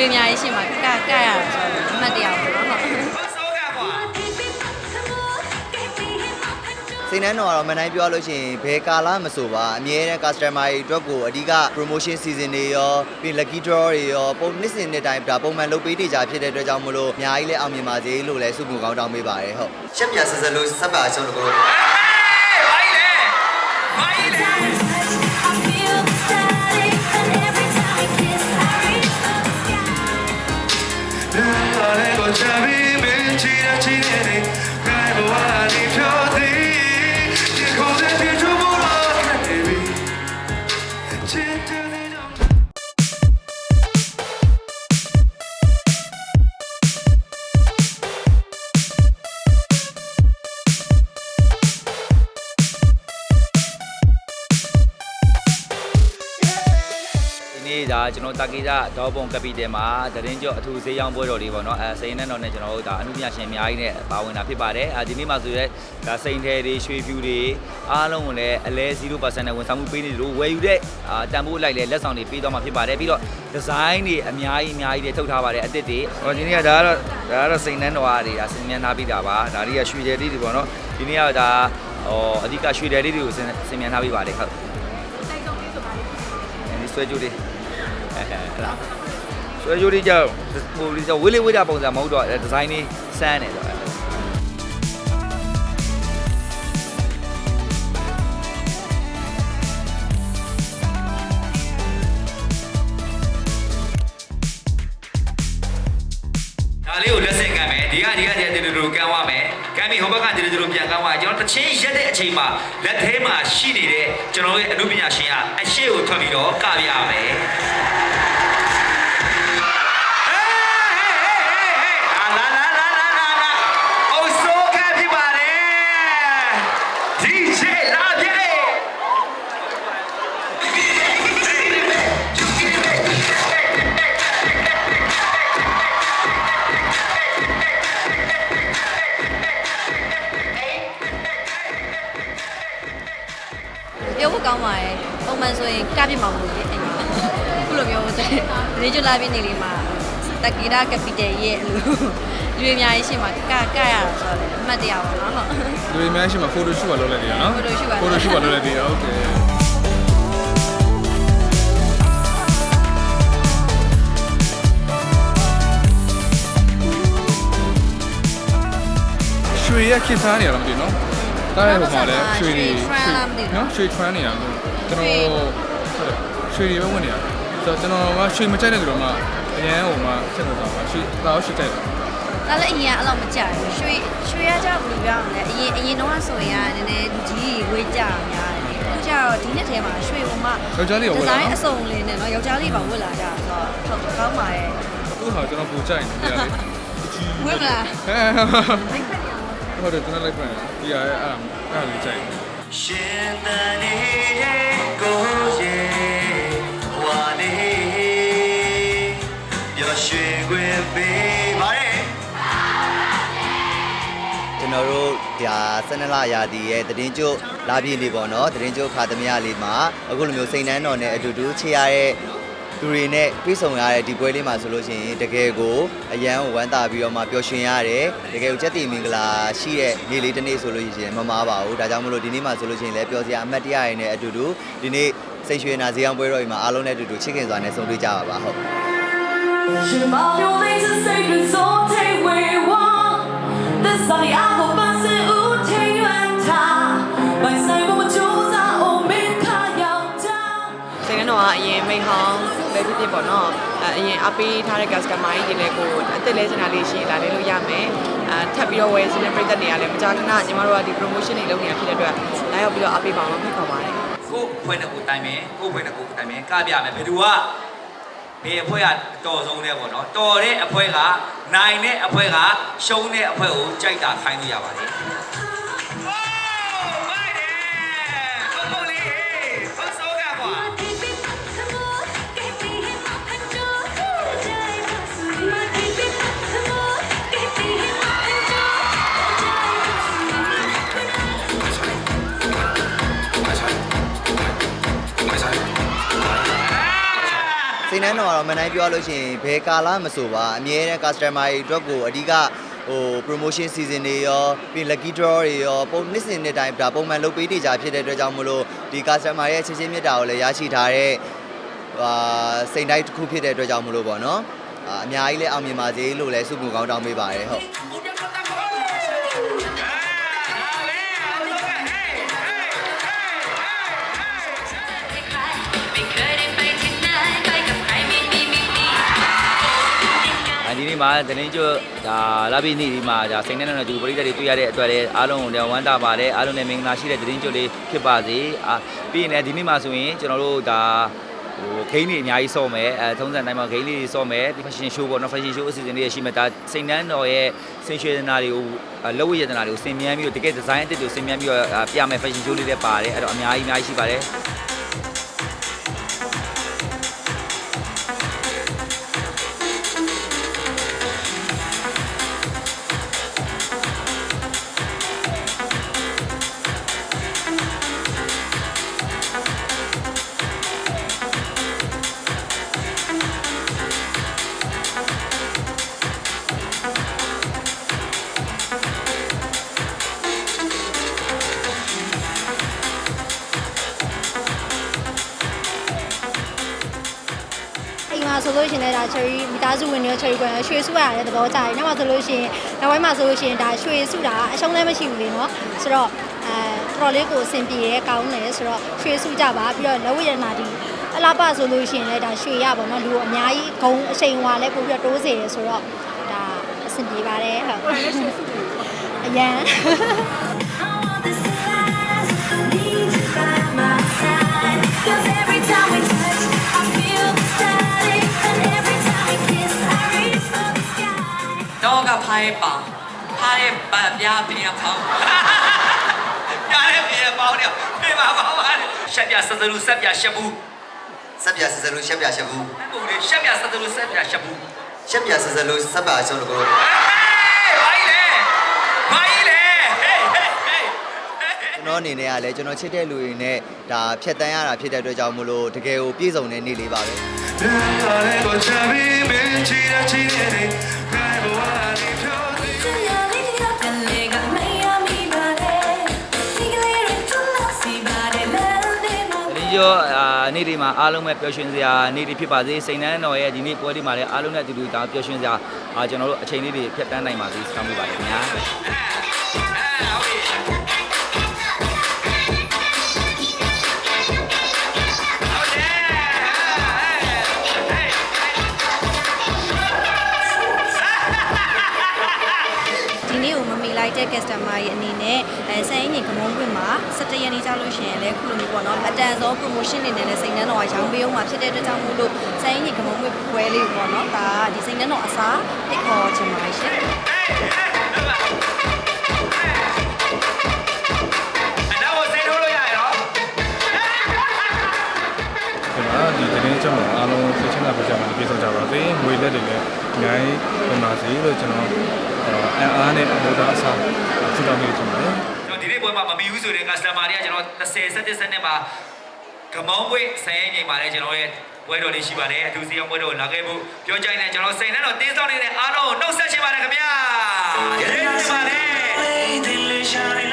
တွေအများကြီးရှိမှကကရတာဆိုတော့အမှတ်တရပါတော့ဟုတ်စိတ်နှမ်းတော်ကတော့မန်တိုင်းပြောလို့ရှိရင်ဘယ်ကာလမဆိုပါအမြဲတမ်း customer တွေအတွက်ကိုအဓိက promotion season တွေရောပြီး lucky draw တွေရောပုံနှစ်စဉ်နှစ်တိုင်းဒါပုံမှန်လုပ်ပေးနေကြဖြစ်တဲ့အတွက်ကြောင့်မလို့အများကြီးလည်းအောင်မြင်ပါစေလို့လည်းဆုမူကောင်းတောင်းပေးပါတယ်ဟုတ်ရှက်ပြဆက်ဆက်လို့ဆက်ပါအောင်လို့ကို 지나치는 갈보한 이표들 ဒါကျွန်တော်တာကီတာဒေါပုံကပီတယ်မှာတရင်ကျော်အထူးဈေးရောင်းပွဲတော်လေးပေါ့နော်အဲစိန်နဲ့တော့နဲ့ကျွန်တော်တို့ဒါအမှုပညာရှင်အများကြီးနဲ့ပါဝင်တာဖြစ်ပါတယ်အဲဒီနေ့မှာဆိုရဲဒါစိန်ထဲတွေရွှေဖြူတွေအားလုံးကိုလည်းအလဲ0%နဲ့ဝန်ဆောင်မှုပေးနေတယ်လို့ဝယ်ယူတဲ့အာတန်ဖိုးလိုက်လဲလက်ဆောင်တွေပေးသွားမှာဖြစ်ပါတယ်ပြီးတော့ဒီဇိုင်းတွေအများကြီးအများကြီးတွေထုတ်ထားပါတယ်အစ်စ်တွေဟောဒီနေ့ကဒါကတော့ဒါကတော့စိန်နှန်းတော်အားတွေဒါစင်မြန်ထားပြီးတာပါဒါတွေကရွှေတယ်လေးတွေပေါ့နော်ဒီနေ့ကဒါဟောအဓိကရွှေတယ်လေးတွေကိုစင်မြန်ထားပြီးပါတယ်ဟုတ်ဒီဆွဲကြိုးလေး ဆွဲကြိုးလေးကြောက်ဟိုလေးကြောက်ဝေးလေးဝေးတာပုံစံမဟုတ်တော့ဒီဇိုင်းလေးစမ်းနေတော့ဒါလေးကိုလက်ဆင့်ကမ်းမယ်ဒီကဒီကဒီကဒီလိုလိုကမ်းသွားမယ်က မ်းပြီးဟိုဘက်ကဒီလိုဒီလိုပြန်ကမ်းသွားကျွန်တော်တချင်းရက်တဲ့အချိန်မှာလက်ထဲမှာရှိနေတဲ့ကျွန်တော်ရဲ့အမှုပညာရှင်ကအရှိကိုထွက်ပြီးတော့ကပြရမယ် ကပြစ်မှာမဟုတ်ဘူးအိမ်မှာခုလိုမျိုးဆိုရင်ဒီကျွလာပြည့်နေလေးမှာတက်ကီရာကပီတယ်ရဲ့လူတွေအများကြီးရှိမှကကရတာဆိုတော့အမှတ်တရပါတော့ဟုတ် လူတွေများရှိမှ photo shoot ပါလုပ်လိုက်တယ်နော် photo shoot ပါ photo shoot ပါလုပ်လိုက်တယ်โอเคရွှေရက်ခေတ်စားနေရတော့မသိဘူးနော်တားရဟိုမှာလဲရွှေတွေနော်ရွှေ trend နေတာကျွန်တော် ရွှေတွေပဲဝင်နေတာဆိုတော့ကျွန်တော်ကရွှေမကြိုက်တဲ့သူတော့မှအရန်ဟိုမှာဆက်လို့တော့ရွှေဒါရွှေကြိုက်တယ်ဒါလည်းအရင်အဲ့လိုမကြဘူးရွှေရွှေရကြဘူးပြောအောင်လေအရင်အရင်တော့ဆိုရင်ကနည်းနည်းလူကြီးဝေးကြများတယ်အခုကျတော့ဒီနှစ်ထဲမှာရွှေဘုံမှာယောက်ျားလေးရောဝယ်လာဒီဇိုင်းနော်အစုံလေးနဲ့နော်ယောက်ျားလေးပါဝတ်လာကြဆိုတော့ဟုတ်ကောင်းပါရဲ့သူ့ဟာကျွန်တော်ပူကြိုက်နေတယ်လေဝတ်မလားဟုတ်တယ်ကျွန်တော်လိုက်ပြန်ဒီရအဲ့အဲ့အဲ့လေးကြိုက်ရှင်တန် ကျွန်တော်တို့ဒါ12လရာသီရဲ့တည်င်းကျုပ်လာပြည့်လေးပေါ့နော်တည်င်းကျုပ်ခါသမယလေးမှာအခုလိုမျိုးစိန်နှန်းတော်နဲ့အတူတူချေရတဲ့သူတွေနဲ့ပြေဆုံရတဲ့ဒီပွဲလေးမှာဆိုလို့ရှိရင်တကယ်ကိုအရန်ကိုဝမ်းသာပြီးတော့မှပျော်ရွှင်ရတယ်တကယ်ကိုကြက်တီမင်္ဂလာရှိတဲ့နေ့လေးတစ်နေ့ဆိုလို့ရှိရင်မမားပါဘူးဒါကြောင့်မလို့ဒီနေ့မှာဆိုလို့ရှိရင်လည်းပျော်စရာအမှတ်တရရတဲ့အတူတူဒီနေ့စိတ်ရွှင်နာဈေးအောင်ပွဲတော်ကြီးမှာအားလုံးနဲ့အတူတူချစ်ခင်စွာနဲ့ဆုံတွေ့ကြပါပါဟုတ် Should my your days and sacred soul take way one တ်ကနော်ကအရင်မိတ်ဟောင်းပဲဖြစ်ဖြစ်ပေါ့နော်အဲအရင်အပေးထားတဲ့ customer ကြီးတွေလည်းကိုအစ်စ်လဲစင်တာလေးရှိရင်လာလဲလို့ရမယ်အဲထပ်ပြီးတော့ဝယ်စင်းတဲ့ပြည်သက်နေရလဲမကြာခဏညီမတို့ကဒီ promotion တွေလုပ်နေတာဖြစ်တဲ့အတွက်လာရောက်ပြီးတော့အပေးပါအောင်ဖိတ်ခေါ်ပါတယ်ကိုယ်ဖွဲ့နဲ့ကိုယ်တိုင်မယ်ကိုယ်ဖွဲ့နဲ့ကိုယ်တိုင်မယ်ကပြမယ်ဘယ်သူက ဘယ်အဖွဲ့ကတော်ဆုံးလဲပေါ့နော်တော်တဲ့အဖွဲကနိုင်တဲ့အဖွဲကရှုံးတဲ့အဖွဲကိုကြိုက်တာခိုင်းလို့ရပါတယ် နှမ်းတော်ကတော့မနိုင်ပြောလို့ရှိရင်ဘယ်ကာလမဆိုပါအမြဲတမ်း customer တွေအတွက်ကိုအဓိကဟို promotion season တွေရောပြီး lucky draw တွေရောပုံနှစ်စဉ်နှစ်တိုင်းဒါပုံမှန်လုပ်ပေးနေကြဖြစ်တဲ့အတွက်ကြောင့်မလို့ဒီ customer ရဲ့ချင်းချင်းမြတ်တာကိုလည်းရရှိထားတဲ့ဟာစိတ်တိုင်းတစ်ခုဖြစ်တဲ့အတွက်ကြောင့်မလို့ပေါ့နော်အာအများကြီးလည်းအောင်မြင်ပါစေလို့လည်းဆုမကောင်းတောင်းပေးပါတယ်ဟုတ် ဒီနေ့မှာတရင်ကျွတ်ဒါလာပြီးနေ့ဒီမှာဒါစိန်နဲ့တော့ဒီပရိသတ်တွေတွေ့ရတဲ့အတွက်လည်းအားလုံးကိုဝမ်းသာပါတယ်အားလုံးနဲ့မင်္ဂလာရှိတဲ့တရင်ကျွတ်လေးဖြစ်ပါစေအာပြီးရင်လည်းဒီနေ့မှာဆိုရင်ကျွန်တော်တို့ဒါဟိုဂိမ်းတွေအများကြီးစော့မယ်အဲထုံးစံတိုင်းမှာဂိမ်းလေးတွေစော့မယ်ဒီ fashion show ပေါ့နော် fashion show အစီအစဉ်လေးရရှိမယ်ဒါစိန်နှန်းတော်ရဲ့စင်ရွှေဒနာတွေကိုလက်ဝတ်ရတနာတွေကိုဆင်မြန်းပြီးတော့တကယ် design အသစ်တွေကိုဆင်မြန်းပြီးတော့ပြမယ် fashion show လေးတွေပါတယ်အဲ့တော့အများကြီးအများကြီးရှိပါတယ် ဆိုလို့ရှိရင်လည်းဒါ cherry မိသားစုဝင်တွေ cherry ကွယ်ရွှေစုရတဲ့သဘောကြတယ်။နောက်မှဆိုလို့ရှိရင်နောက်ပိုင်းမှာဆိုလို့ရှိရင်ဒါရွှေစုတာအရှုံးလည်းမရှိဘူးလေနော်။ဆိုတော့အဲတော်တော်လေးကိုအဆင်ပြေရဲကောင်းတယ်ဆိုတော့ရွှေစုကြပါပြီးတော့လက်ဝိရဏဒီအလားပါဆိုလို့ရှိရင်လည်းဒါရွှေရပါတော့လူအများကြီးဂုံအချိန်ဟွာလည်းပို့ပြီးတော့တိုးစေတယ်ဆိုတော့ဒါအဆင်ပြေပါတယ်ဟုတ်။အရန် တော့ကဖိုင်းပါဖိုင်းပတ်ပြပြဖောင်းပြားတဲ့ပြေပေါင်းတယ်ပြေပါပါပါရှက်ပြဆက်စလူဆက်ပြရှက်ဘူးဆက်ပြဆက်စလို့ရှက်ပြရှက်ဘူးအဲ့ပုံလေးရှက်ပြဆက်စလူဆက်ပြရှက်ဘူးရှက်ပြဆက်စလို့ဆက်ပြရှက်လို့ကိုဟေးဘာကြီးလဲဘာကြီးလဲဟေးဟေးဟေးကျွန်တော်အနေနဲ့ကလည်းကျွန်တော်ချစ်တဲ့လူတွေနဲ့ဒါဖြတ်တန်းရတာဖြစ်တဲ့အတွက်ကြောင့်မလို့တကယ်ကိုပြည့်စုံတဲ့နေ့လေးပါပဲ只梦。ဒီကျော်အာနေ့ဒီမှာအားလုံးပဲပျော်ရွှင်စရာနေ့ဒီဖြစ်ပါစေစိန်နှန်းတော်ရဲ့ဒီနေ့ပွဲဒီမှာလည်းအားလုံးနဲ့အတူတူဒါပျော်ရွှင်စရာအာကျွန်တော်တို့အချိန်လေးတွေဖြတ်တန်းနိုင်ပါစေဆောင်းပေးပါခင်ဗျာ တဲ့ customer ရဲ့အနေနဲ့အဲဆန်ရင်းကြီးကမုံပွင့်မှာ17ရက်နေ့ကြာလို့ရှိရင်လည်းခုလိုမျိုးပေါ့နော်အတန်စော promotion တွေနဲ့လည်းစိန်နှန်းတော်ကရောင်းပေးအောင်မှာဖြစ်တဲ့အတွက်ကြောင့်မို့လို့ဆန်ရင်းကြီးကမုံပွင့်ပွဲလေးကိုပေါ့နော်ဒါကဒီစိန်နှန်းတော်အစားဖိတ်ခေါ်ချင်ပါရှင်အနောက်ကိုစိတ်ထိုးလို့ရရနော်ဒီမှာဒီသတင်းကြောင့်အားလုံးဆွေးချင်တာပြကြမှာပြေဆုံးကြပါစေငွေလက်တွေလည်းအများကြီးဝင်ပါစေလို့ကျွန်တော် အန်အားနဲ့အမိုးသားအစားဆုတောင်းနေချင်ပါတယ်ကျွန်တော်ဒီနေ့ပွဲမှာမမီဘူးဆိုတဲ့ customer တွေကကျွန်တော်30 17စနစ်မှာကမောင်းပွင့်ဆန်ရင်ချိန်ပါလေကျွန်တော်ရဲ့ပွဲတော်လေးရှိပါတယ်အထူးစီအောင်ပွဲတော်လာခဲ့ဖို့ပြောကြရင်ကျွန်တော်စိန်နဲ့တော့တင်းစောင်းနေတဲ့အားလုံးကိုနှုတ်ဆက်ချင်ပါတယ်ခင်ဗျာကျေးဇူးတင်ပါတယ်